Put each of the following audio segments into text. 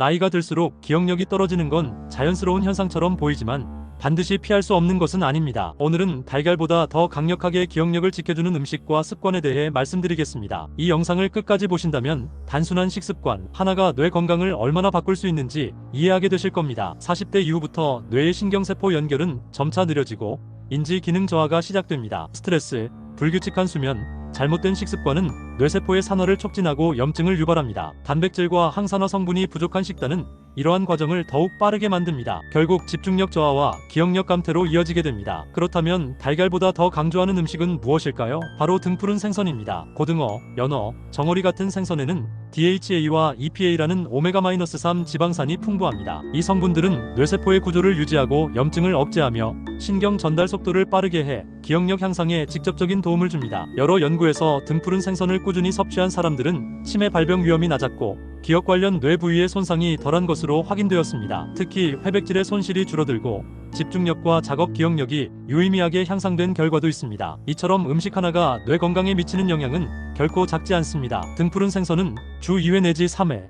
나이가 들수록 기억력이 떨어지는 건 자연스러운 현상처럼 보이지만 반드시 피할 수 없는 것은 아닙니다. 오늘은 달걀보다 더 강력하게 기억력을 지켜주는 음식과 습관에 대해 말씀드리겠습니다. 이 영상을 끝까지 보신다면 단순한 식습관 하나가 뇌 건강을 얼마나 바꿀 수 있는지 이해하게 되실 겁니다. 40대 이후부터 뇌의 신경세포 연결은 점차 느려지고 인지 기능 저하가 시작됩니다. 스트레스, 불규칙한 수면, 잘못된 식습관은 뇌세포의 산화를 촉진하고 염증을 유발합니다. 단백질과 항산화 성분이 부족한 식단은 이러한 과정을 더욱 빠르게 만듭니다. 결국 집중력 저하와 기억력 감퇴로 이어지게 됩니다. 그렇다면 달걀보다 더 강조하는 음식은 무엇일까요? 바로 등푸른 생선입니다. 고등어, 연어, 정어리 같은 생선에는 DHA와 EPA라는 오메가-3 지방산이 풍부합니다. 이 성분들은 뇌세포의 구조를 유지하고 염증을 억제하며 신경 전달 속도를 빠르게 해 기억력 향상에 직접적인 도움을 줍니다. 여러 연구에서 등푸른 생선을 꾸준히 섭취한 사람들은 치매 발병 위험이 낮았고 기억 관련 뇌 부위의 손상이 덜한 것으로 확인되었습니다. 특히 회백질의 손실이 줄어들고 집중력과 작업 기억력이 유의미하게 향상된 결과도 있습니다. 이처럼 음식 하나가 뇌 건강에 미치는 영향은 결코 작지 않습니다. 등푸른 생선은 주 2회 내지 3회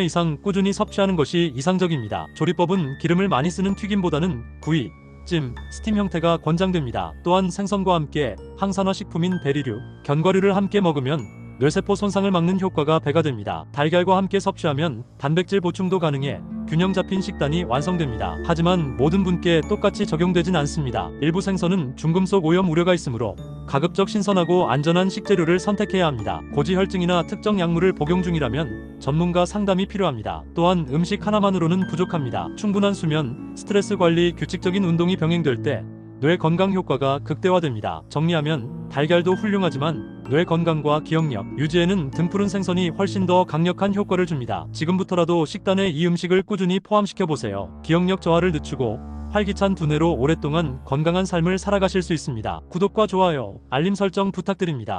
이상 꾸준히 섭취하는 것이 이상적입니다. 조리법은 기름을 많이 쓰는 튀김보다는 구이, 찜, 스팀 형태가 권장됩니다. 또한 생선과 함께 항산화 식품인 베리류, 견과류를 함께 먹으면 뇌세포 손상을 막는 효과가 배가 됩니다. 달걀과 함께 섭취하면 단백질 보충도 가능해 균형 잡힌 식단이 완성됩니다. 하지만 모든 분께 똑같이 적용되진 않습니다. 일부 생선은 중금속 오염 우려가 있으므로 가급적 신선하고 안전한 식재료를 선택해야 합니다. 고지혈증이나 특정 약물을 복용 중이라면 전문가 상담이 필요합니다. 또한 음식 하나만으로는 부족합니다. 충분한 수면, 스트레스 관리, 규칙적인 운동이 병행될 때 뇌 건강 효과가 극대화됩니다. 정리하면 달걀도 훌륭하지만 뇌 건강과 기억력 유지에는 등푸른 생선이 훨씬 더 강력한 효과를 줍니다. 지금부터라도 식단에 이 음식을 꾸준히 포함시켜 보세요. 기억력 저하를 늦추고 활기찬 두뇌로 오랫동안 건강한 삶을 살아가실 수 있습니다. 구독과 좋아요, 알림 설정 부탁드립니다.